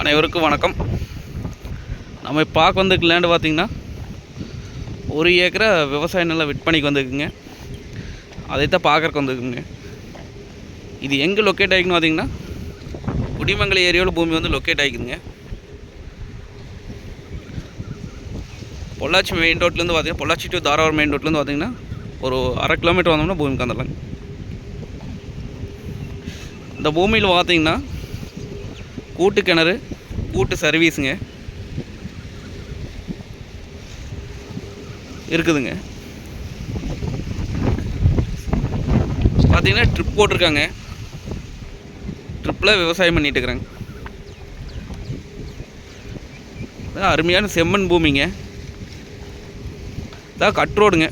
அனைவருக்கும் வணக்கம். நம்ம பார்க்க வந்திருக்க லேண்டு பார்த்திங்கன்னா ஒரு ஏக்கரை விவசாய நிலம் விற்பனைக்கு வந்திருக்குங்க. அதைத்தான் பார்க்குறக்கு வந்துக்குங்க இது எங்கே லொக்கேட் ஆகிக்குன்னு பார்த்திங்கன்னா குடிமங்கலம் ஏரியாவில் பூமி வந்து லொக்கேட் ஆகிக்குதுங்க பொள்ளாச்சி மெயின் ரோட்லேருந்து பார்த்திங்கன்னா பொள்ளாச்சி டு தாராவரம் மெயின் ரோட்லேருந்து பார்த்திங்கன்னா ஒரு அரை கிலோமீட்டர் வந்தோம்னா பூமிக்கு வந்துடலாங்க. இந்த பூமியில் பார்த்திங்கன்னா கூட்டு கிணறு கூட்டு சர்வீஸுங்க இருக்குதுங்க. பார்த்தீங்கன்னா ட்ரிப் போட்டிருக்காங்க. ட்ரிப்பில் விவசாயம் பண்ணிட்டு இருக்கிறாங்க. அருமையான செம்மண் பூமிங்க. இதான் கட் ரோடுங்க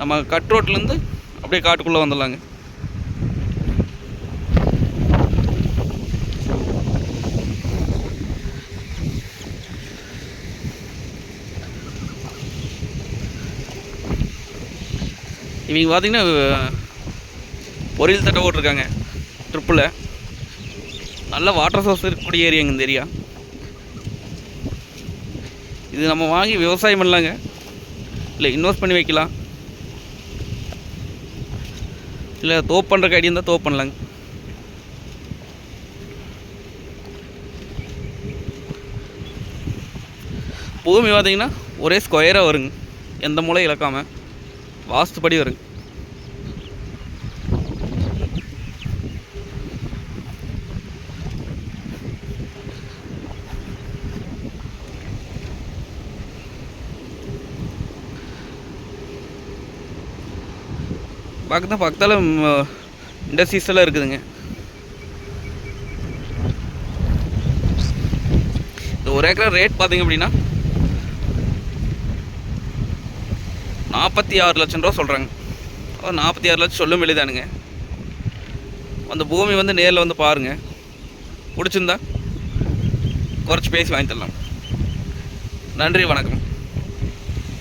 நம்ம கட் ரோட்லேருந்து அப்படியே காட்டுக்குள்ளே வந்துடலாங்க. இவங்க பார்த்தீங்கன்னா பொரியல் தட்டை ஓட்டிருக்காங்க ட்ரிப்பில் நல்ல வாட்டர் சோர்ஸ் இருக்கக்கூடிய ஏரியாங்க இந்த ஏரியா இது நம்ம வாங்கி விவசாயம் பண்ணலாங்க. இல்லை இன்வெஸ்ட் பண்ணி வைக்கலாம். இல்லை தோப் பண்ணுறக்கு ஐடியா இருந்தால் தோப் பண்ணலாங்க. பூமி பார்த்தீங்கன்னா ஒரே ஸ்கொயராக வருங்க. எந்த மூலையும் இழக்காமல் வாஸ்துப்படி வருங்க. பார்க்க பக்கத்தில் இந்த எல்லாம் இருக்குதுங்க. இந்த ஒரு ஏக்கர் ரேட் பார்த்தீங்க அப்படின்னா நாற்பத்தி ஆறு லட்சம் ரூபா சொல்கிறாங்க ஒரு நாற்பத்தி ஆறு லட்சம் சொல்லும் வெளிதானுங்க. அந்த பூமி வந்து நேரில் வந்து பாருங்கள் பிடிச்சிருந்தா குறைச்சி பேசி வாங்கி தரலாம் நன்றி வணக்கம்.